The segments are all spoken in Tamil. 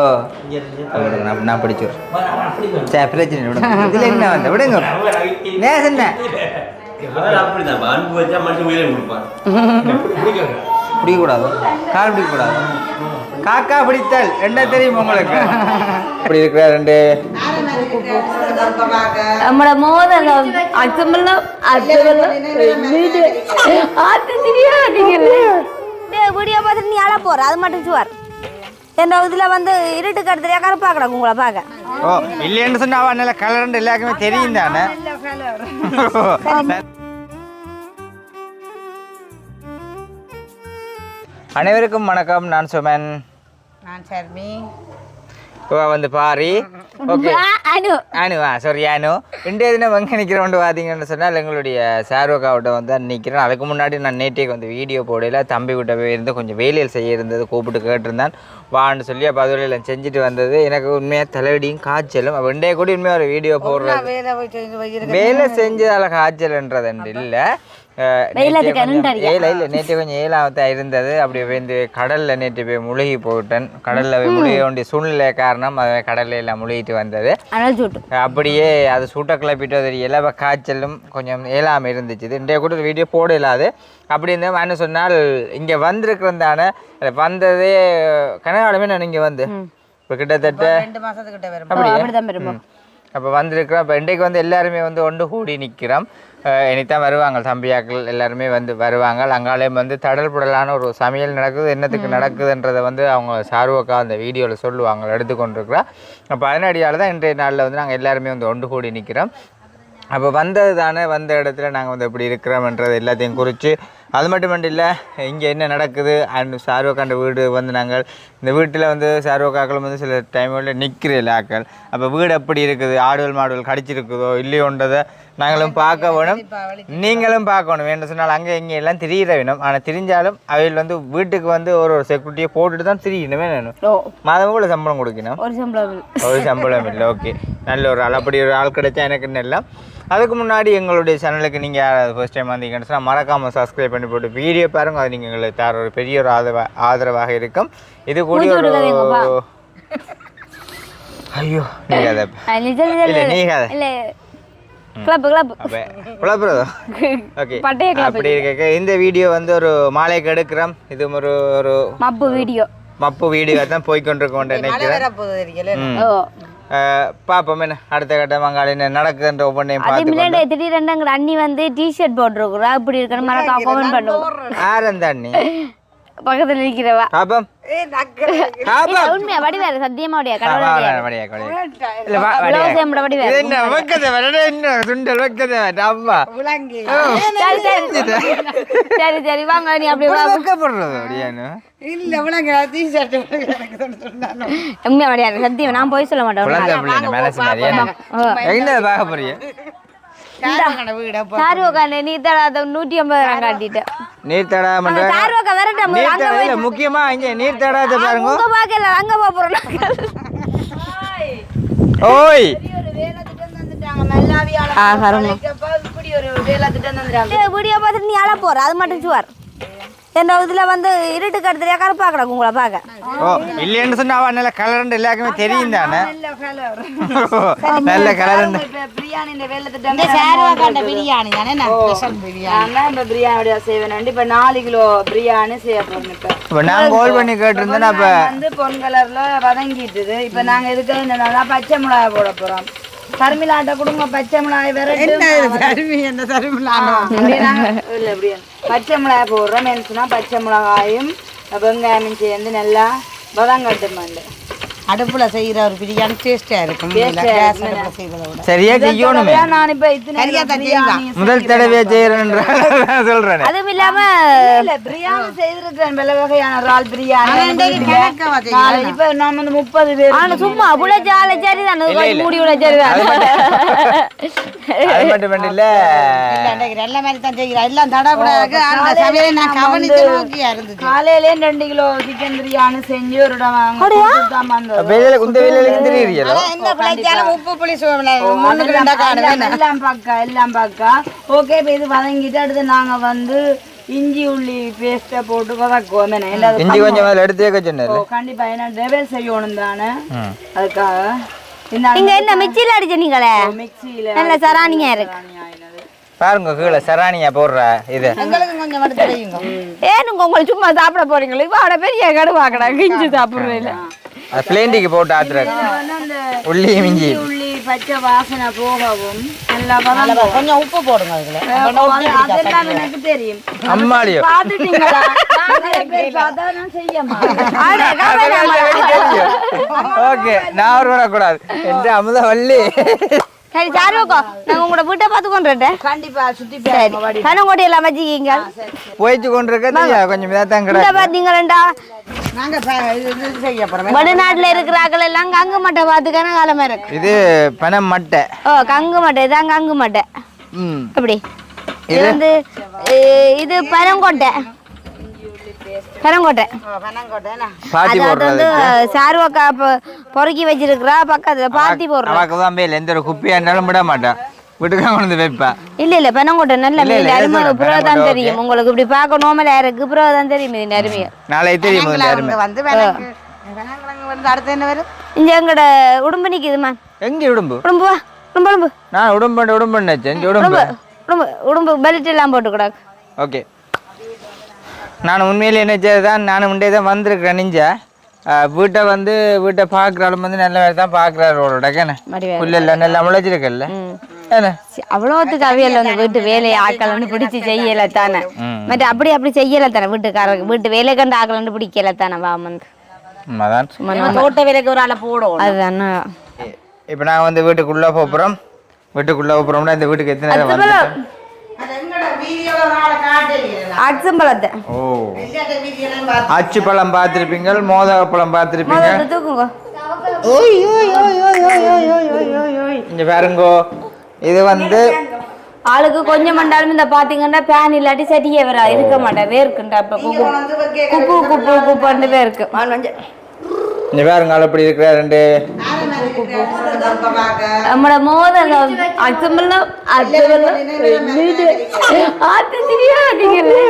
ஓ நான் நான் பிடிச்சு சரி பிரச்சனை இல்லை, விடுங்க. இதில் என்ன வந்த? விடுங்க. நேசம் என்ன? பிடிக்கக்கூடாது? கால் பிடிக்கக்கூடாது? காக்கா பிடித்தல். என்ன தெரியும் உங்களுக்கு? இப்படி இருக்கிற ரெண்டு. நம்மட மோதல் அச்சமெல்லாம் அச்சமெல்லாம் வீடு ஆத்து தெரியாதீங்களே வீடியோ பார்த்துட்டு நீ அழ போற. அது மட்டும் சுவார் என் இதுல வந்து இருட்டு கடுத்துறியா கருப்பா கிடக்கும் உங்களை பார்க்க. ஓ இல்லைன்னு சொன்னா நல்ல கலர்ண்டு எல்லாருக்குமே தெரியும் தானே? அனைவருக்கும் வணக்கம் நான் சுமன். நான் சர்மி. வந்து பாரி ஓகே அனு அனு ஆ சாரி அனு இன்றைய தினம் எங்கே நிற்கிறோண்டு பார்த்தீங்கன்னு சொன்னால் எங்களுடைய சார்வக்காவிட்ட வந்து நிற்கிறேன் அதுக்கு முன்னாடி நான் நேற்றைக்கு வந்து வீடியோ போடையில் தம்பி விட்ட போயிருந்து கொஞ்சம் வேலையில் செய்ய இருந்தது கூப்பிட்டு கேட்டிருந்தான் வான்னு சொல்லி அப்போ அதுல செஞ்சுட்டு வந்தது எனக்கு உண்மையாக தலைவடியும் காய்ச்சலும் அப்போ இன்றைய கூட உண்மையாக ஒரு வீடியோ போடுறது வேலை செஞ்சதால காய்ச்சல்ன்றது இல்லை நேற்று கொஞ்சம் ஏழாவத்தான் இருந்தது. அப்படி வந்து கடலில் நேற்று போய் முழுகி போயிட்டேன். கடலில் போய் முழுக வேண்டிய சூழ்நிலை காரணம் அதை கடல்ல எல்லாம் முழுகிட்டு வந்தது. அனல் சூட்டு. அப்படியே அது சூட்டை கிளப்பிட்டு தெரியல. அப்ப காய்ச்சலும் கொஞ்சம் ஏலாமல் இருந்துச்சு. இன்றைய கூட வீடியோ போட இல்லாது அப்படி இருந்தால் என்ன சொன்னால் இங்கே வந்திருக்கிறேன் தானே வந்ததே கனகாலமே நான் இங்கே வந்து. இப்போ கிட்டத்தட்ட ரெண்டு அப்படிதான் பெருமை அப்போ வந்திருக்கிறோம். இப்போ இன்றைக்கு வந்து எல்லாருமே வந்து ஒன்று கூடி நிற்கிறோம் இனித்தான் வருவாங்க. தம்பியாக்கள் எல்லாருமே வந்து வருவாங்க. அங்காலேயும் வந்து தடல் புடலான ஒரு சமையல் நடக்குது. என்னத்துக்கு நடக்குதுன்றதை வந்து அவங்க சார்வக்கா அந்த வீடியோவில் சொல்லுவாங்க. எடுத்துக்கொண்டிருக்கிறா. அப்போ அதனடியால் தான் இன்றைய நாளில் வந்து நாங்கள் எல்லாருமே வந்து ஒன்று கூடி நிற்கிறோம் அப்போ வந்தது தானே வந்த இடத்துல நாங்கள் வந்து எப்படி இருக்கிறோம்ன்றது எல்லாத்தையும் குறித்து அது மட்டும் இல்லை இங்கே என்ன நடக்குது? அண்ட் சார்வக்காண்ட வீடு வந்து நாங்கள் இந்த வீட்டில் வந்து சார்வக்காக்கள் வந்து சில டைமில் நிற்கிற ஆக்கள். அப்போ வீடு எப்படி இருக்குது? ஆடுகள் மாடுகள் கடிச்சிருக்குதோ இல்லையோன்றதை நாங்களும் பார்க்க வேணும். நீங்களும் பார்க்கணும் வேணும். சொன்னால் அங்கே இங்கே எல்லாம் திரியிற வேணும். ஆனால் திரிஞ்சாலும் அவையில் வந்து வீட்டுக்கு வந்து ஒரு ஒரு செக்யூரிட்டியை போட்டுட்டு தான் திரியணுமே வேணும் மாதம் கூட சம்பளம் கொடுக்கணும்? ஒரு சம்பளம். ஒரு சம்பளம் இல்லை ஓகே. நல்ல ஒரு ஆள். அப்படி ஒரு ஆள் கிடைச்சா எனக்கு நல்லா அதுக்கு முன்னாடி எங்களுடைய சேனலுக்கு நீங்கள் யாராவது ஃபர்ஸ்ட் டைம் வந்தீங்கன்னு சொன்னால் மறக்காமல் சப்ஸ்கிரைப் பண்ணி போட்டு வீடியோ பாருங்க. அது நீங்கள் எங்களுக்கு தர ஒரு பெரிய ஒரு ஆதரவா ஆதரவாக இருக்கும். இது கூட மூச்சு ஒரு. ஐயோ நீங்கள் அதை அஹ் நிஜம் நிஜம் இல்லை இல்லை. நீங்க அதை ஓகே அப்படி இருக்க இந்த வீடியோ வந்து ஒரு மாலைக்கு எடுக்கிறோம் இது ஒரு ஒரு மப்பு வீடியோ மப்பு வீடியோ தான் போய்கொண்டிருக்கோம் நினைக்கிறேன். பாப்போம் என்ன? அடுத்த கட்ட மங்காளி என்ன நடக்குதுன்ற ஒவ்வொன்றையும் பார்த்து மில்லாண்ட திடீரெண்டு அண்ணி வந்து டிஷர்ட் போட்டிருக்குறா அப்படி இருக்கணும். மறக்காம கமெண்ட் பண்ணுவோம். ஆரந்த அண்ணி பக்கத்துல நிக்கிறவா இல்ல, பாப்போம் உண்மையா வடிவேறு சத்தியமா வடியா கடவுள் வடியா. வடியா, வடியா. இல்ல, வா, வடியா. சேம்பட வடிவேறு. என்ன வெக்கத்தை வரடா, என்ன சுண்டல் வெக்கத்தை வரடா, அம்மா. விளங்கி சரி சரி சரி சரி வாங்க நீ அப்படி வா இப்படி வெக்கப்படுறது அப்படியானு? இல்ல விளங்க டிஷர்ட் எனக்கு சொன்னாலும் உண்மையா வடியாது சத்தியம் நான் போய் சொல்ல மாட்டேன் குழந்தை அப்படியான மனசு மாதிரி, என்ன? பார்க்க போறீங்க? நீர் தடாமன்ற சாரு உட்கா வரட்டும் நீர் அங்க தடா- இல்ல, முக்கியமா இங்க நீர் தடாத பாருங்க. அங்க போறோம். ஓய். வீடியோ பார்த்துட்டு நீ அழ போற அது மட்டும் சுவார். என் இதுல வந்து இருட்டு கடுத்துறியா கருப்பா கிடக்கும் உங்களை பார்க்க? ஓ இல்லைன்னு சொன்னா நல்ல கலர்ண்டு எல்லாருக்குமே தெரியும் தானே? நல்ல கலர்ண்டு இந்த சாருவா கண்ட பிரியாணி தானே ஸ்பெஷல் பிரியாணி. நான் இப்போ பிரியாணி செய்வேன். இப்போ நாலு கிலோ பிரியாணி செய்ய போறோம் இப்போ. நான் கால் பண்ணி கேட்டிருந்தேன் அப்ப வந்து பொன் கலர்ல வதங்கிட்டுது. இப்போ நாங்க இதுக்கு பச்சை மிளகாய் போட போறோம். கருமிலாட்ட கொடுங்க பச்சை மிளகாய் விரட்டு. பச்சை மிளகாய் போடுறோம் மென்சுனா பச்சை மிளகாயும் வெங்காயமும் சேர்ந்து நல்லா வதங்கட்டுமாண்டு அடுப்புல செய்யற ஒரு பிரியாணி டேஸ்டா இருக்கும். அடுப்புல விட. சரியா செய்யணுமே. நான் இப்போ இத்தனை சரியா தான் பிரியாணி முதல் தடவையா செய்யறேன்ற சொல்றேன். அதுவும் இல்லாம இல்ல பிரியாணி செய்திருக்கேன் பல வகையான இறால் பிரியாணி இப்ப நான் வந்து முப்பது பேர் ஆனா சும்மா புள்ளச்சால சரி தான். மூடி விட சரி தான். அது மட்டும் இல்ல. இல்ல, இன்னைக்கு நல்ல மாதிரி தான் செய்யறா எல்லாம் தடபடாக அந்த சமையலை நான் கவனித்து நோக்கியா இருந்துச்சு காலையிலே ரெண்டு கிலோ சிக்கன் பிரியாணி செஞ்சு ஒரு இடம் வந்தோம். வேலையில குந்த வேலையில தெரியுறீங்களோ ஆனா என்ன பிள்ளைச்சாலும் உப்பு புளி சோழ முன்னுக்கு ரெண்டா காணுவேன் எல்லாம் பக்கா எல்லாம் பக்கா. ஓகே இப்போ இது வதங்கிட்டு அடுத்து நாங்க வந்து இஞ்சி உள்ளி பேஸ்ட்டை போட்டு வதக்குவோம். என்ன இஞ்சி கொஞ்சம் அதில் எடுத்து வைக்க சொன்னாரு. ஓ, கண்டிப்பா. ஏன்னா டெவல் செய்யணும் தானே. அதுக்காக நீங்க என்ன மிக்சியில் அடிச்ச நீங்களே? மிக்சியில நல்ல சராணியா இருக்கு. பாருங்க கீழே சராணியா போடுற இது. ஏனுங்க உங்களுக்கு சும்மா சாப்பிட போறீங்களா? இப்போ அவட பெரிய கடுவாக்கடா கிஞ்சி சாப்பிடுறேன் அது பிளேண்டிக்கு போட்டு ஆத்துற. அந்த உள்ளி மிஞ்சி. உள்ளி பச்சை வாசனை போகவும் கொஞ்சம் உப்பு போடுங்க அதுல அதெல்லாம் எனக்கு தெரியும். அம்மாடியோ? பாத்துட்டீங்களா ஓகே நான் ஒரு வரக்கூடாது. என்று அமுத வள்ளி சரி சாருக்கோ நாங்க உங்களோட வீட்டை பார்த்து கொண்டுட்டேன் கண்டிப்பா சுத்தி சரி. எல்லாம் வச்சுக்கீங்க. போயிட்டு கொண்டிருக்க கொஞ்சம் இதாக தான் பார்த்தீங்களா நாங்க போறோம் வெளிநாட்டுல இருக்கிறாக்கள் எல்லாம் கங்கு மட்டை பார்த்து கனகாலமா இருக்கு இது பனம் மட்டை ஓ கங்கு மட்டை இதான் கங்கு மட்டை ம் எப்படி இது வந்து இது பனங்கோட்டை பனங்கோட்டை பனங்கோட்டை பாத்தி அதாவது வந்து சாருவக்கா பொறுக்கி வச்சிருக்கிறா பக்கத்துல பாத்தி போடுறா அவக்கு தான் மேல எந்த ஒரு குப்பியா இருந்தாலும் விட மாட்டான் வீட்டுக்கு கொண்டு வந்து வைப்பா. இல்ல இல்ல பெனங்கோட்டை நல்ல மீன் அருமை. புறவை தான் தெரியும். உங்களுக்கு இப்படி பார்க்க நோமலா இருக்கு. புறவை தான் தெரியும் இது அருமையா. நாளைக்கு தெரியும் இந்த அருமை. அங்க வந்து வெனங்கு வெனங்கிழங்கு வந்து அடுத்து என்ன வரும்? இங்க எங்கட உடம்பு நிக்குதுமா எங்க உடம்பு? உடம்பு வா உடம்பு உடம்பு. நான் உடம்பு உடம்பு நினைச்சேன் உடம்பு. உடம்பு உடம்பு பெல்ட் எல்லாம் போட்டு கிடக்கு ஓகே. நான் உண்மையிலே என்ன செய்தான் நானும் முண்டே தான் வந்திருக்கிறேன் நிஞ்ச. வீட்டை வந்து வீட்டை பார்க்குறாலும் வந்து நல்ல வேலை தான் பார்க்குறாரு இல்லை நல்லா முளைச்சிருக்கல்ல. அவ்வளோத்துக்கு அவியல் வந்து வீட்டு வேலையை ஆக்கள் வந்து பிடிச்சி செய்யல தானே. மற்ற அப்படி அப்படி செய்யல தானே வீட்டுக்காரருக்கு. வீட்டு வேலை கண்டு ஆக்கள் வந்து பிடிக்கல தானே வா வந்து அதான் சும்மா தோட்ட வேலைக்கு ஒரு ஆளை போடும் அதுதானே. இப்போ நான் வந்து வீட்டுக்குள்ளே போகிறோம் வீட்டுக்குள்ளே போகிறோம்னா இந்த வீட்டுக்கு எத்தனை ஓ பார்த்து அச்சு பழம் பார்த்துருப்பீங்க மோதக பழம் பார்த்துருப்பீங்க இங்க பாருங்கோ இது வந்து ஆளுக்கு கொஞ்சம் மண்டாலும் இந்த பாத்தீங்கன்னா பேன் இல்லாட்டி சட்டியே வரா இருக்க மாட்டேன் வேர்க்குண்டா இப்ப குப்பு குப்பு குப்பு குப்புன்னு வேர்க்கு பாருங்க ஆள் எப்படி இருக்கிற ரெண்டு? வீடு ஆத்து தெரியா நீங்களே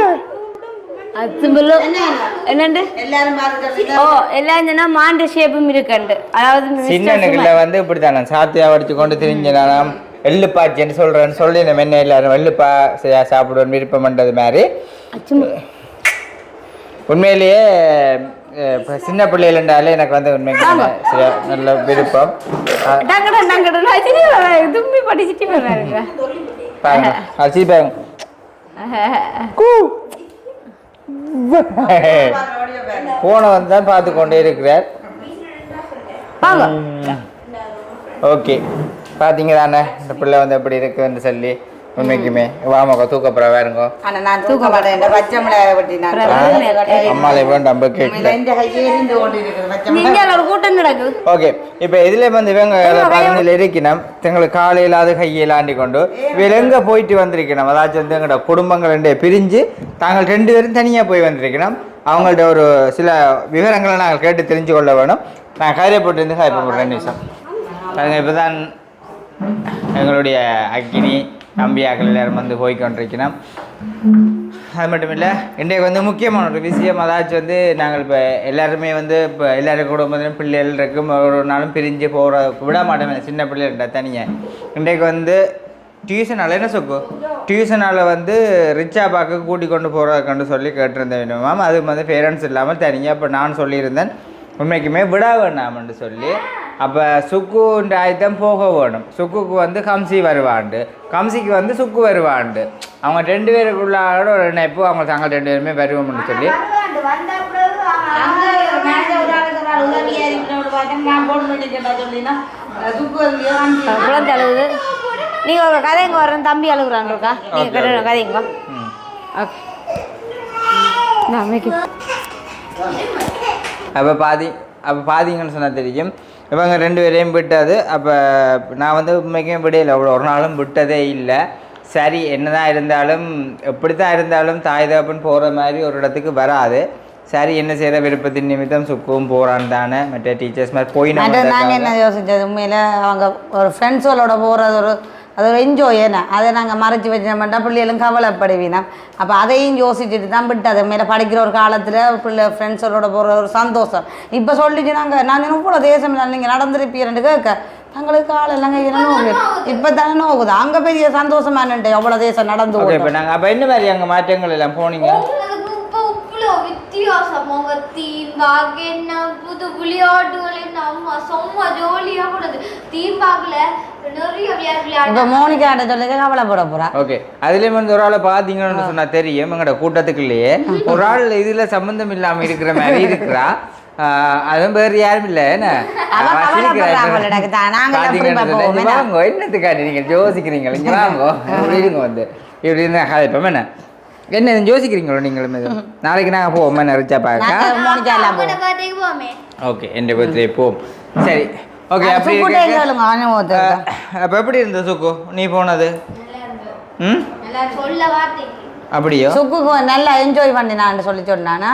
அச்சம்பளம் என்னண்டு எல்லாரும் பாருங்க ஓ எல்லாம் சொன்னா மாண்டு ஷேப்பும் இருக்குண்டு. அதாவது சின்னனுக்குள்ள வந்து இப்படி தானே சாத்தியா வடிச்சு கொண்டு திரிஞ்ச நான் எள்ளு பாச்சின்னு சொல்றேன்னு சொல்லி நம்ம என்ன எல்லாரும் வெள்ளுப்பா சாப்பிடுவோம் விருப்பம் பண்றது மாதிரி. உண்மையிலேயே இப்ப சின்ன பிள்ளைகள்ன்றாலே எனக்கு வந்து உண்மைக்கு சரியா நல்ல விருப்பம். தும்பி படிச்சுட்டு வர்றாருங்க பாருங்க. அரிசி பாருங்க. போனை வந்து தான் பார்த்து கொண்டே இருக்கிறார். ஓகே. பார்த்தீங்க தானே இந்த பிள்ளை வந்து எப்படி இருக்குன்னு சொல்லி. உண்மைக்குமே. வாமக்கா தூக்கப்புறம் வேறுங்க ஆனா நான் தூக்க மாட்டேன். பச்சை மிளகாய் வெட்டி நான் அம்மாலை வேண்டாம் நம்ம கேட்கல. இந்தியாவில் ஒரு கூட்டம் நடக்குது ஓகே இப்போ இதில் வந்து இவங்க பதினேழு இருக்கணும். எங்களுக்கு காலையில் அது கையில் ஆண்டி கொண்டு இவங்க எங்கே போயிட்டு வந்திருக்கணும்? அதாச்சும் வந்து எங்களோட குடும்பங்கள் ரெண்டு பிரிஞ்சு தாங்கள் ரெண்டு பேரும் தனியாக போய் வந்திருக்கணும். அவங்கள்ட்ட ஒரு சில விவரங்களை நாங்கள் கேட்டு தெரிஞ்சு கொள்ள வேணும். நான் கையில் போட்டு இருந்து ஒரு ரெண்டு நிமிஷம். இப்போ தான் எங்களுடைய அக்கினி நம்பியாக்கள் எல்லாரும் வந்து போய் கொண்டிருக்கணும் அது மட்டும் இல்லை இன்றைக்கு வந்து முக்கியமான ஒரு விஷயம் அதாச்சும் வந்து நாங்கள் இப்போ எல்லாருமே வந்து இப்போ எல்லாரும் குடும்பத்திலும் பிள்ளைகள் இருக்கும் ஒரு நாளும் பிரிஞ்சு போகிற விட மாட்டோம் சின்ன பிள்ளைகள்ட்ட தனியாக இன்றைக்கு வந்து டியூஷனால் என்ன சொக்கு? டியூஷனால் வந்து ரிச்சா பார்க்க கூட்டி கொண்டு போகிறதுக்குன்னு சொல்லி கேட்டிருந்தேன். மேம் அது வந்து பேரண்ட்ஸ் இல்லாமல் தனியாக இப்போ நான் சொல்லியிருந்தேன். உண்மைக்குமே விட வேண்டாம்னு சொல்லி அப்போ சுக்குன்ற ஆயுதம் போக வேணும். சுக்குக்கு வந்து கம்சி வருவாண்டு. கம்சிக்கு வந்து சுக்கு வருவாண்டு. அவங்க ரெண்டு பேருக்குள்ளாட ஒரு நினைப்பு அவங்க தாங்கள் ரெண்டு பேருமே வருவோம்னு சொல்லி. குழந்தை அழுகுது. நீங்க ஒரு கதைங்க வர்றேன் தம்பி அழுகுறான்ருக்கா நீங்க கதை கதைங்க. ஓகே. நான் அமைக்கு அப்போ பாதி அப்போ பாதிங்கன்னு சொன்னால் தெரியும். இவங்க ரெண்டு பேரையும் விட்டது. அப்போ நான் வந்து உண்மைக்கும் விடையில அவ்வளோ ஒரு நாளும் விட்டதே இல்லை. சரி என்னதான் இருந்தாலும் எப்படி தான் இருந்தாலும் தாய் தகப்பன் போகிற மாதிரி ஒரு இடத்துக்கு வராது. சரி என்ன செய்கிற விருப்பத்தின் நிமித்தம் சுக்கும் போகிறான் தானே. மற்ற டீச்சர்ஸ் மாதிரி போய் நம்ம அது நாங்க வந்ததுக்காக- என்ன யோசிச்சது? உண்மையில அவங்க ஒரு ஃப்ரெண்ட்ஸோட போறது ஒரு அது ஒரு என்ஜாய் என்ன அதை நாங்கள் மறைச்சி வச்சோம்னா பிள்ளைகளும் கவலைப்படுவீனா. அப்போ அதையும் யோசிச்சுட்டு தான் விட்டு அதை மேலே படிக்கிற ஒரு காலத்தில் பிள்ளை ஃப்ரெண்ட்ஸோட போகிற ஒரு சந்தோஷம். இப்போ சொல்லிச்சு நாங்கள் நான் இவ்வளோ தேசம் நீங்கள் நடந்திருப்பீரன்னு கேட்க தங்களுக்கு ஆள் எல்லாம் கையில் நோக்கு இப்போ தானே நோக்குது அங்கே பெரிய சந்தோஷமா நின்று எவ்வளோ தேசம் நடந்து. இப்போ நாங்கள் அப்போ என்ன மாதிரி அங்கே மாற்றங்கள் எல்லாம் போனீங்க? இவ்வளோ வித்தியாசம். உங்க தீம் பார்க் என்ன புது விளையாட்டுகள் என்ன அம்மா சும்மா ஜோலியாக கூடாது தீம் பார்க்கல நிறைய விளையாட்டு இப்போ விளையாட்டு மோனிகாட்ட சொல்லிக்க கவலைப்பட போகிறா ஓகே. அதுலேயும் வந்து ஒரு ஆளை பார்த்தீங்கன்னு சொன்னா தெரியும் எங்களோட கூட்டத்துக்குள்ளேயே. ஒரு ஆள் இதில் சம்மந்தம் இல்லாமல் இருக்கிற மாதிரி இருக்கிறா. ஆஹ் அதுவும் வேறு யாரும் இல்லை என்ன? பாத்தீங்கன்னு என்னத்துக்காண்டி நீங்கள் யோசிக்கிறீங்க இருங்க வந்து இப்படி இருந்தா கதைப்போம் என்ன? என்ன இது யோசிக்கிறீங்களோ நீங்களும் இது? நாளைக்கு நாங்கள் போவோம் என்ன ரிச்சா பார்க்க நாங்கள் மோனிகா எல்லாம் அவனோட பர்த்டேக்கு போமே ஓகே என் பர்த்டே போவோம். சரி ஓகே அப்படி அப்போ எப்படி இருந்தது சுக்கு? நீ போனது? ம்? நல்லா சொல்ல வார்த்தைக்கு. அப்படியோ? சுக்குக்கு நல்லா என்ஜாய் பண்ணினான்னு சொல்லி சொன்னானா?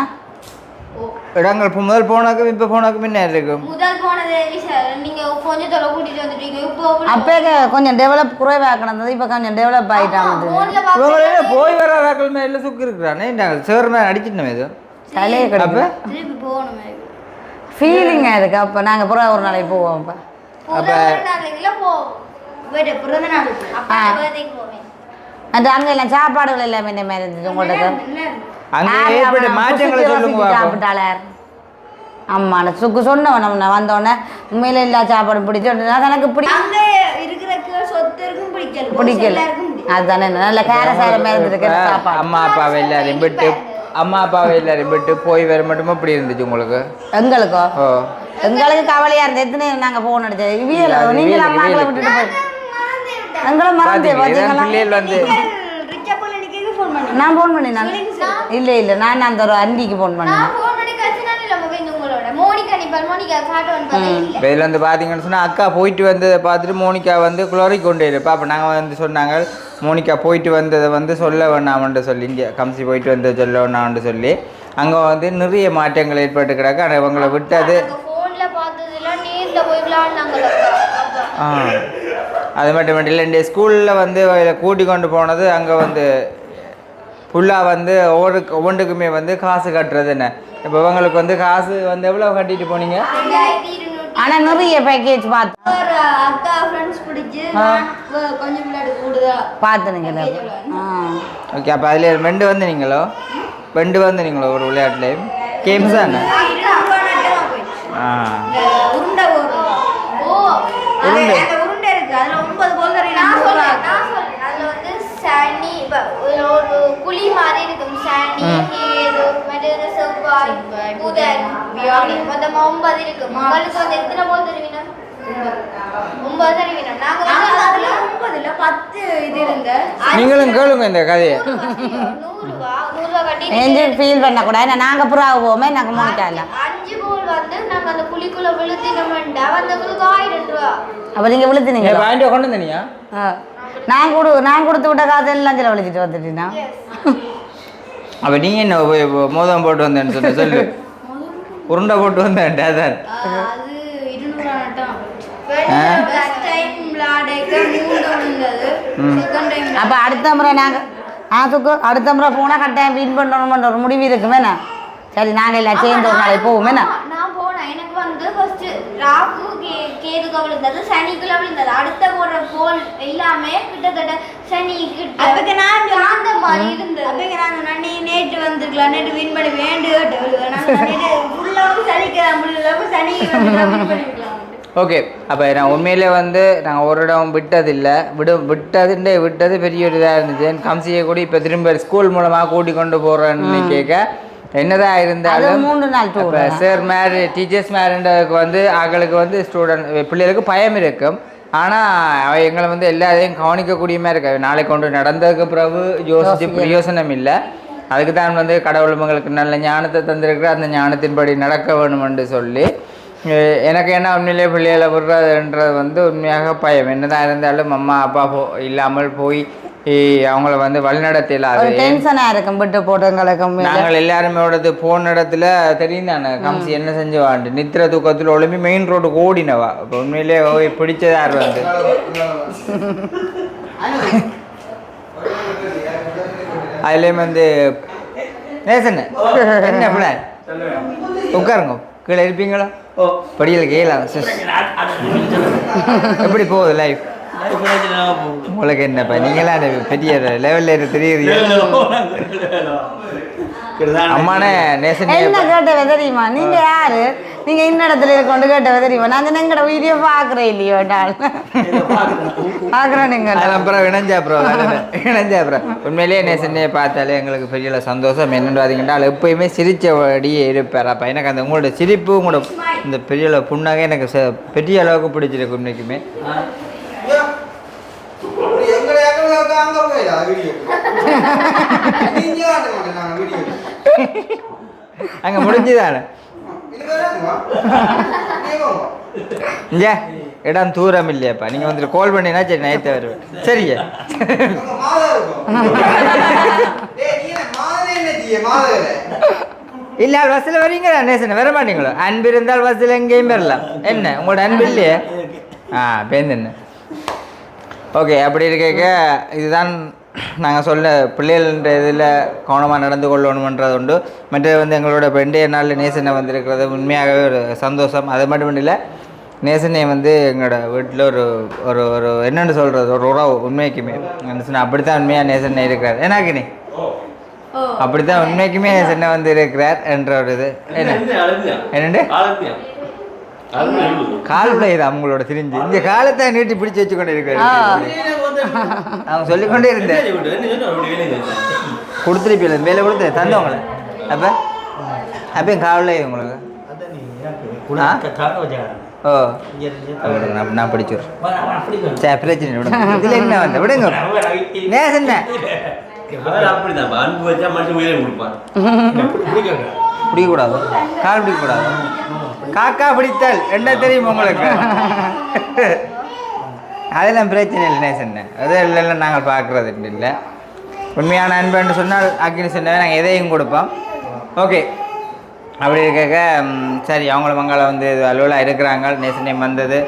இடங்கள் இப்போ முதல் போனாக்கும் இப்போ போனாக்கும் என்ன இருக்கும் முதல் போனது விஷயம் நீங்க கொஞ்சம் தொலை கூட்டிட்டு வந்துட்டீங்க இப்போ அப்பே கொஞ்சம் டெவலப் குறைவாக கிடந்தது இப்போ கொஞ்சம் டெவலப் ஆகிட்டாங்க இவங்க என்ன போய் வர ஆக்கள் மேல சுக்கு இருக்கிறானே நாங்கள் சேர் மேலே அடிச்சிட்டோம் இது தலையே போகணுமே ஃபீலிங்காக இருக்கு அப்போ நாங்கள் புறா ஒரு நாளைக்கு போவோம் அப்போ அப்பா அந்த அங்கே எல்லாம் சாப்பாடுகள் எல்லாமே இந்த மாதிரி இருந்தது உங்களுக்கு அங்கே ஏற்பட்ட மாற்றங்களை சொல்லுங்க யோசிச்சு பார்ப்போம் சாப்பிட்டாளே ஆமா நான் சுக்கு சொன்னவன் நம்ம வந்தோடனே உண்மையில எல்லா சாப்பாடும் பிடிச்சோம் எனக்கு பிடி அங்க இருக்கிற சொத்து இருக்கும் பிடிக்கல. பிடிக்கும் அதுதானே நல்ல கேர இருந்திருக்கிற சாப்பாடு. அம்மா அப்பாவை எல்லாரையும் விட்டு அம்மா அப்பாவை எல்லாரையும் விட்டு போய் வர மட்டுமா? இப்படி இருந்துச்சு உங்களுக்கு? எங்களுக்கோ? ஓ. எங்களுக்கு கவலையா இருந்தது. எத்தனை நாங்க போன் அடிச்சது? இவியல நீங்களும் அம்மாக்களை விட்டுட்டு போய் எங்களை மறந்து பிள்ளைகள் வந்து ரிச்சா போல எனக்கு ஃபோன் பண்ணி நான் ஃபோன் பண்ணினேன் இல்ல இல்ல நான் அந்த ஒரு அண்டிக்கு ஃபோன் பண்ணேன். இதில் வந்து பார்த்தீங்கன்னு சொன்னால் அக்கா போயிட்டு வந்ததை பார்த்துட்டு மோனிகா வந்து குளோரி கொண்டு இருப்பா அப்போ நாங்கள் வந்து சொன்னாங்க மோனிகா போயிட்டு வந்ததை வந்து சொல்ல வேணாமன்ட்டு சொல்லி இங்கே கம்சி போயிட்டு வந்ததை சொல்ல வேணாம்னு சொல்லி அங்கே வந்து நிறைய மாற்றங்கள் ஏற்பட்டு கிடக்கு ஆனால் இவங்களை விட்டது ஆ. அது மட்டும் இல்லை இந்த ஸ்கூலில் வந்து கூட்டி கொண்டு போனது அங்கே வந்து ஃபுல்லாக வந்து ஒவ்வொரு ஒவ்வொன்றுக்குமே வந்து காசு கட்டுறது என்ன? இப்போ இவங்களுக்கு வந்து காசு வந்து எவ்வளோ கட்டிட்டு போனீங்க? ரெண்டாயிரத்தி இருநூத்தி ஆனா நிறைய பேக்கேஜ் பார்த்து ஒரு அக்கா ஃப்ரெண்ட்ஸ் பிடிச்சு நான் வ- கொஞ்சம் விளையாடு கூடுதா? பார்த்துனுங்களே ஆ. ஓகே அப்போ அதில் ரெண்டு வந்து நீங்களோ ரெண்டு வந்து நீங்களோ ஒரு விளையாட்டுலேயும்? கேம்ஸ் தானே? ஆ. உருண்டை உருண்டை. அந்த உருண்டை இருக்கு. அதுல ஒன்பது புதன் வியாழன் மொத்தம் ஒன்பது இருக்கு. உங்களுக்கு வந்து எத்தனை கோல் தருவீங்க? ஒன்பது தருவீங்க. நாங்க வந்து அதுல ஒன்பதுல பத்து இது இருங்க. நீங்களும் கேளுங்க இந்த கதையை. நெஞ்சு ஃபீல் பண்ணக்கூடாது? நாங்கள் புறா போவோமே நாங்கள் மோனிக்கா இல்லை அஞ்சு கோல் வந்து நாங்க அந்த குழிக்குள்ள விழுத்தினோம்டா வந்தவங்களுக்கு ஆயிரம் ரூபா. அப்போ நீங்கள் விழுத்துனீங்களா பாயிண்ட் கொண்டு வந்தீங்க ஆ. நான் கொடு நான் கொடுத்து விட்ட காசு எல்லாம் செலவழிச்சிட்டு வந்துட்டீங்கன்னா அப்போ நீங்கள் என்ன மோதம் போட்டு வந்தேன்னு சொல்லி சொல்லு. உருண்டை போட்டு வந்தேன் அதான். அது இருநூறு ஆட்டம் ஃபர்ஸ்ட் டைம் விளையாடைக்க மூணு விழுந்தது செகண்ட் டைம் அப்போ அடுத்த முறை நாங்கள் ஆ சுக்கு அடுத்த முறை போனால் கட்டாயம் வின் பண்ணணும்ன்ற ஒரு முடிவு இருக்குமேண்ணா சரி நாங்கள் எல்லாம் சேர்ந்து ஒரு நாளைக்கு போவோமேண்ணா நான் போனேன். எனக்கு வந்து ஃபர்ஸ்ட் ராகு கேதுக்கு விழுந்தது சனிக்குள்ள விழுந்தது. அடுத்த போடுற கோல் எல்லாமே கிட்டத்தட்ட சனி கிட்ட அப்பக்கு நான் அந்த மாதிரி இருந்தது. அப்பக்கு நான் சொன்னேன் நீ நேற்று வந்திருக்கலாம் நேற்று வின் பண்ணி வேண்டு நேற்று ஃபுல்லாக சனிக்கு முடியல சனி வின் பண்ணிருக்கலாம் ஓகே அப்போ நான் உண்மையிலே வந்து நாங்கள் ஒரு இடம் விட்டதில்லை. விடு விட்டதுண்டே விட்டது பெரிய ஒரு இதாக இருந்துச்சு. கம்சியை கூட இப்போ திரும்ப ஸ்கூல் மூலமாக கூட்டி கொண்டு போகிறேன்னு கேட்க என்னதான் அது இருந்தாலும் மூணு நாள் சார் மேரி டீச்சர்ஸ் மேரின்றதுக்கு வந்து அவங்களுக்கு வந்து ஸ்டூடெண்ட் பிள்ளைகளுக்கு பயம் இருக்கும். ஆனால் எங்களை வந்து எல்லாரையும் கவனிக்கக்கூடிய மாதிரி இருக்கு. நாளைக்கு கொண்டு நடந்ததுக்கு பிறகு யோசிச்சு பிரயோசனம் இல்லை. அதுக்கு தான் வந்து கடவுள் உங்களுக்கு நல்ல ஞானத்தை தந்திருக்கிற அந்த ஞானத்தின்படி நடக்க வேணுமென்று சொல்லி அஹ் எனக்கு என்ன உண்மையிலே பிள்ளைகளை விடுறதுன்றது வந்து உண்மையாக பயம். என்னதான் இருந்தாலும் அம்மா அப்பா போ இல்லாமல் போய் இ- அவங்கள வந்து வழிநடத்தல ஒரு அது டென்ஷனாக இருக்கும். விட்டு போட்டுங்களுக்கும் நாங்கள் எல்லாருமே ஓடது போன இடத்துல தெரியும் தானே. கம்சி என்ன செஞ்சவான்ட்டு. நித்திர தூக்கத்தில் ஒளிம்பி மெயின் ரோடு ஓடினவா. இப்போ உண்மையிலே ஓய் பிடிச்சதார் வந்து அதுலேயும் வந்து நேசன் என்ன? உட்காருங்க. கீழே இருப்பீங்களா? படியில் கீழே சிஸ் எப்படி போகுது லைஃப் உங்களுக்கு என்னப்பா நீங்களாம் பெரிய லெவலில் தெரியுறீங்க அம்மானே நேசன் என்ன கேட்டவ தெரியுமா நீங்க யாரு நீங்க இந்த இடத்துல கொண்டு கேட்டவ தெரியுமா நான் சொன்னேன், எங்கட வீடியோ பாக்குறேன் இல்லையோ நான் பாக்குறேன் நீங்க அப்புறம் இணைஞ்சா அப்புறம் இணைஞ்சா அப்புறம் உண்மையிலேயே நேசனையை பார்த்தாலே எங்களுக்கு பெரிய சந்தோஷம் என்னென்னு பார்த்தீங்கன்னா எப்பயுமே சிரிச்சபடியே இருப்பார் அப்போ எனக்கு அந்த உங்களோட சிரிப்பு உங்களோட இந்த பெரிய புண்ணாக எனக்கு பெரிய அளவுக்கு பிடிச்சிருக்கு உண்மைக்குமே அங்கே முடிஞ்சுதானே? இங்க இடம் தூரம் இல்லையாப்பா நீங்கள் வந்துட்டு கால் பண்ணினா சரி நைட்டு வருவேன். சரியா இல்ல பஸ்ஸில் வரீங்க நேசன் வர மாட்டீங்களோ? அன்பு இருந்தால் பஸ்ஸில் எங்கேயும் வரலாம். என்ன? உங்களோட அன்பு இல்லையே? ஆ பேருந்து என்ன ஓகே அப்படி இருக்க இதுதான் நாங்கள் சொல்ல பிள்ளைகள்ன்ற இதில் கவனமாக நடந்து கொள்ளணுமன்றது உண்டு. மற்றது வந்து எங்களோட பெண்டைய நாளில் நேசனை வந்திருக்கிறது உண்மையாகவே ஒரு சந்தோஷம். அது மட்டும் இல்லை நேசனை வந்து எங்களோட வீட்டில் ஒரு ஒரு ஒரு என்னென்னு சொல்கிறது ஒரு உறவு உண்மைக்குமே. நேசன் அப்படி தான் உண்மையாக நேசனை இருக்கிறார். ஏன்னாக்கினே அப்படி தான் உண்மைக்குமே நேசனை வந்து இருக்கிறார் என்ற ஒரு இது. என்ன? என்னண்டு? கால் இது அவங்களோட திரிஞ்சு இந்த காலத்தை நீட்டி பிடிச்சு வச்சு கொண்டு இருக்கிறார் அவங்க சொல்லிக்கொண்டே இருந்தேன். கொடுத்துருப்பீங்க மேலே கொடுத்து தந்தவங்கள. அப்போ? அப்போ காவலே உங்களுக்கு? ஆ? ஓ. நான் நான் படிச்சு விடுறேன். சரி பிரச்சனை இல்லை, விடுங்க. இதில் என்ன வந்து? விடுங்க. நேசன் அப்படிதான் அன்பு வச்சா மனுஷன் உயிரை கொடுப்பான். பிடிக்கக்கூடாது. கால் பிடிக்கக்கூடாது. காக்கா பிடித்தல். என்ன தெரியும் உங்களுக்கு? அதெல்லாம் பிரச்சனை இல்லை நேசன் அது நாங்கள் பார்க்குறது இல்லை உண்மையான அன்புன்னு சொன்னால் அக்னி சொன்னால் நாங்கள் எதையும் கொடுப்போம். ஓகே. அப்படி இருக்க சரி அவங்கள மங்கள வந்து அலுவலாக இருக்கிறாங்க. நேசனையும் வந்தது.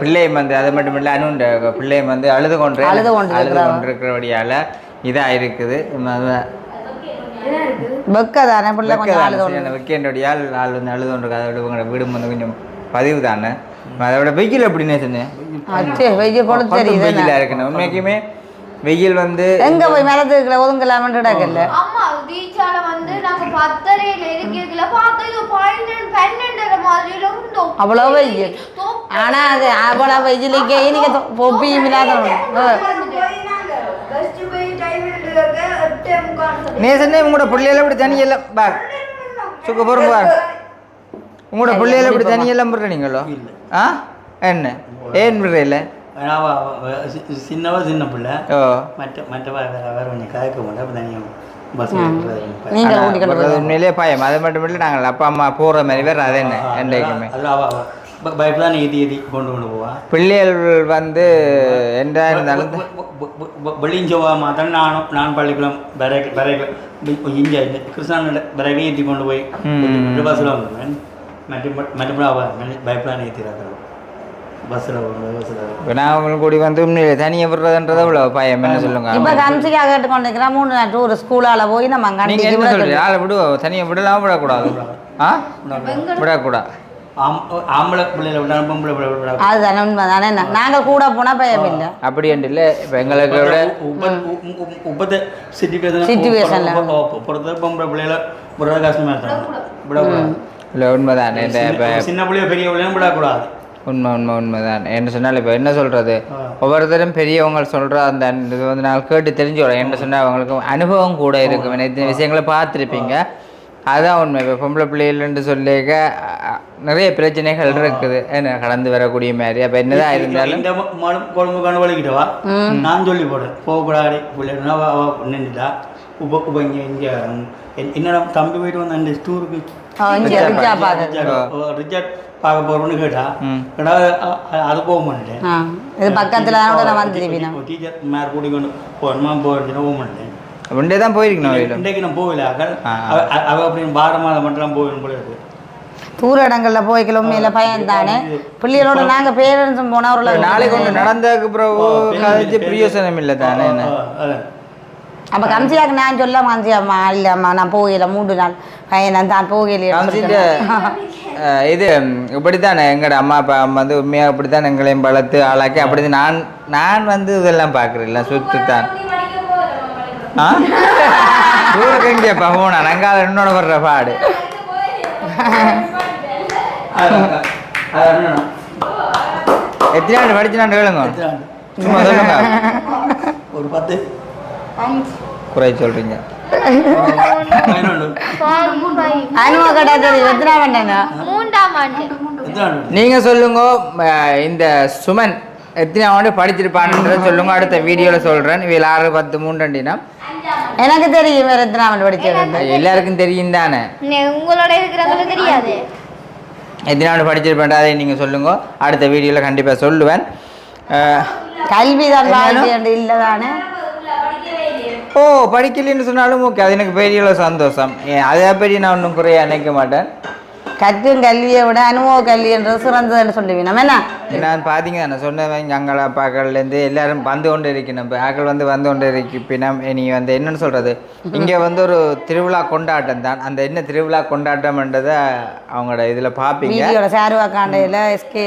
பிள்ளையும் வந்து அது மட்டும் இல்லை அனுண்ட பிள்ளையும் வந்து அழுது கொண்டு அழுது கொண்டு அழுது. கொண்டிருக்கிறபடியால் இதாக இருக்குது. வெக்க தானே பிள்ளை கொஞ்சம் அழுது வெக்கேண்டடியால் ஆள் வந்து அழுது கொண்டு அதை விட உங்களோட வீடும் வந்து கொஞ்சம் பதிவு தானே அதை விட வெயில் எப்படின்னே சொன்னேன். அச்சே வெய்ய கொண்டு தெரியுது வெயிலாக இருக்குண்ணே உண்மைக்குமே வெயில் வந்து எங்க போய் மேலத்து இருக்கிற ஒதுங்கலாமன்ட்டு கிடக்கல ஆமா. பீச்சால வந்து நாங்க பத்தரையில இருக்கல பார்த்தா இது பன்னெண்டு பன்னெண்டரை மாதிரில இருந்தோம் அவ்வளோ வெயில். ஆனா அது அவ்வளோ வெயிலுக்கே நீங்க பொப்பியும் இல்லாத நேசனே உங்களோட பிள்ளையில இப்படி தனியெல்லாம்? பார். சுக்க பொறுங்க பார். உங்களோட பிள்ளையில இப்படி தனியெல்லாம் விடுற நீங்களோ? ஆ? என்ன? ஏன் விடுறீல சின்னவா சின்ன பிள்ளை. ஓ. மற்ற மற்றவா வேற வேற கொஞ்சம் கயக்க முடியல தனியாக உண்மையிலேயே பயம். அது மட்டும் இல்லை நாங்கள் அப்பா அம்மா போகிற மாதிரி வேறு அது என்ன? என்றைக்குமே பைப்பில் தான் ஏற்றி ஏற்றி கொண்டு கொண்டு போவா. பிள்ளைகள் வந்து என்றா இருந்தாலும் செவ்வாய் மாத்திரம் நானும் நான் பள்ளிக்குளம் பரேக் பரேக் இங்கே கிருஷ்ணானோட பரேக்கை ஏற்றி கொண்டு போய். பஸ்ஸில் வந்துடுவேன் மற்ற மற்றபடி அவள் பைப்பில் ஏற்றிருக்கிறோம் பஸ்ஸில் பஸ்ஸில் இப்போ நான் உங்களுக்கு கூடி வந்து உண்மையிலே தனியாக விடுறதுன்றதை இவ்வளோ பயம். என்ன சொல்லுங்க? இப்ப கம்சிக்கா கேட்டு கொண்டிருக்கிறோம் மூணு நாள் டூர் ஸ்கூலால போய் நம்ம நீங்க கண்டிக்கு என்ன ஆளை விடுவோம் தனியாக விடலாம் விடக்கூடாது. ஆ? விடக்கூடாது. ஆம்பளை விடாம பொம்பளை பிள்ளை விட அதுதானே உண்மை தானே நாங்கள் கூட போனா பயம் இல்லை. அப்படி இல்லை. இப்போ எங்களுக்கு விட உப்பத்தை சிச்சுவேஷன் Situation ல. பொறுத்த பொம்பளை கஷ்டமாக இருக்காங்க விடக்கூடாது. இல்லை உண்மைதான். இந்த இப்போ சின்ன- பிள்ளைய பெரிய பிள்ளையும் விடக்கூடாது. உண்மை உண்மை உண்மைதான். என்ன சொன்னால் இப்போ என்ன சொல்கிறது ஒவ்வொருத்தரும் பெரியவங்க சொல்கிற அந்த இது வந்து நான் கேட்டு தெரிஞ்சுக்கிறோம் என்ன சொன்னால் அவங்களுக்கு அனுபவம் கூட இருக்கும். இத்தனை விஷயங்களை பார்த்துருப்பீங்க. அதான் உண்மை இப்போ பொம்பளை பிள்ளைகள்னு சொல்லிக்க நிறைய பிரச்சனைகள் இருக்குது என்ன கடந்து வரக்கூடிய மாதிரி அப்போ என்னதான் இருந்தாலும் இந்த மடம் குழம்பு கண்டு வலிக்கிட்டவா நான் சொல்லி போடுறேன் போகக்கூடாது பிள்ளைனா அவ நின்றுட்டா உப்ப உப்ப இங்கே இங்கே என்னோட தம்பி போயிட்டு வந்த அந்த டூருக்கு ரிச்சா பார்க்க போகிறோன்னு கேட்டா. கேட்டா அது போக மாட்டேன் இது பக்கத்துல டீச்சர் கொண்டு போகணுமா போகிறேன் போக மாட்டேன் ஒன்றே தான் போயிருக்கணும் இன்றைக்கு நான் போகல. அவ- அப்படின்னு பாரமாக மட்டும் போகணும் போல இருக்கு. தூர இடங்களில் போய்க்கல உண்மையில பயம் தானே. பிள்ளைகளோட நாங்கள் பேரண்ட்ஸும் போனால் ஒரு நாளைக்கு ஒன்று நடந்ததுக்கு பிறகு கதைச்சு பிரயோசனம் இல்லை தானே என்ன? அப்போ கம்சியாக்கு நான் சொல்ல கம்சியாம்மா இல்லைம்மா நான் போகல மூன்று நாள். பையன் தான் போகலையே இது இப்படித்தானே எங்களோட அம்மா அப்பா வந்து உண்மையாக இப்படித்தான் எங்களையும் வளர்த்து ஆளாக்கி அப்படி நான் நான் வந்து இதெல்லாம் பார்க்குறேன் சுற்றுத்தான் ஆ ஊருக்கு எங்கே போனா? நங்கால என்னோட வர்ற பாடு. எத்தனை ஆண்டு படிச்சுனாண்டு கேளுங்க. சும்மா சொல்லுங்க. ஒரு பத்து. குறை சொல்றீங்க? நீங்க சொல்லுங்க இந்த சுமன் எத்தனை ஆண்டு படிச்சிருப்பான்றத சொல்லுங்க அடுத்த வீடியோல சொல்றேன். இவள் ஆறு பத்து மூன்றண்டினா எனக்கு தெரியும் வேறு எத்தனை ஆண்டு படிச்சது எல்லாருக்கும் தெரியும் தானே? உங்களோட இருக்கிறவங்களுக்கு தெரியாது. எத்தனை ஆண்டு படிச்சிருப்பேன் அதை நீங்க சொல்லுங்க. அடுத்த வீடியோல கண்டிப்பா சொல்லுவேன். கல்வி தான் இல்லை தானே? ஓ படிக்கலைன்னு சொன்னாலும் ஓகே அது எனக்கு பெரிய சந்தோஷம். அதை பற்றி நான் ஒன்றும் குறைய நினைக்க மாட்டேன். கற்கும் கல்வியை விட அனுபவ கல்வின்றது சிறந்ததுன்னு சொல்லுவீங்க. நம்ம என்ன? நான் பார்த்தீங்க நான் சொன்னவங்க அங்கள் அப்பாக்கள்லேருந்து எல்லாரும் வந்து கொண்டு இருக்கணும். இப்போ ஆக்கள் வந்து வந்து கொண்டு இருப்பினம் நீ வந்து என்னன்னு சொல்கிறது இங்கே வந்து ஒரு திருவிழா கொண்டாட்டம் தான். அந்த என்ன திருவிழா கொண்டாட்டம்ன்றதை அவங்களோட இதில் பார்ப்பீங்க சாருவா காண்டையில் எஸ்கே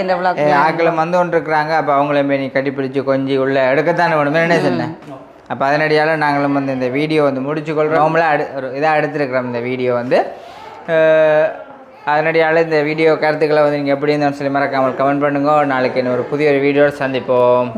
ஆக்களும் வந்து கொண்டு இருக்கிறாங்க. அப்போ அவங்களையும் போய் நீ கட்டிப்பிடிச்சு கொஞ்சி உள்ள எடுக்கத்தானே வேணும்? என்ன சொன்னேன் அப்போ அதனடியால் நாங்களும் வந்து இந்த வீடியோ வந்து முடிச்சுக்கொள்கிறோம் அவங்களே அடு ஒரு இதாக எடுத்துருக்குறோம் இந்த வீடியோ வந்து. அதனடியால் இந்த வீடியோ கருத்துக்களை வந்து நீங்கள் எப்படி இருந்தாலும் சொல்லி மறக்காமல் கமெண்ட் பண்ணுங்க. நாளைக்கு இன்னும் ஒரு புதிய ஒரு வீடியோவில் சந்திப்போம்.